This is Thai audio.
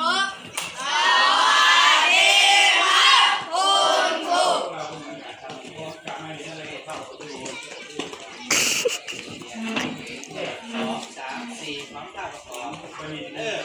รพสองสามสี่พร้อมท่าประกอบเลิก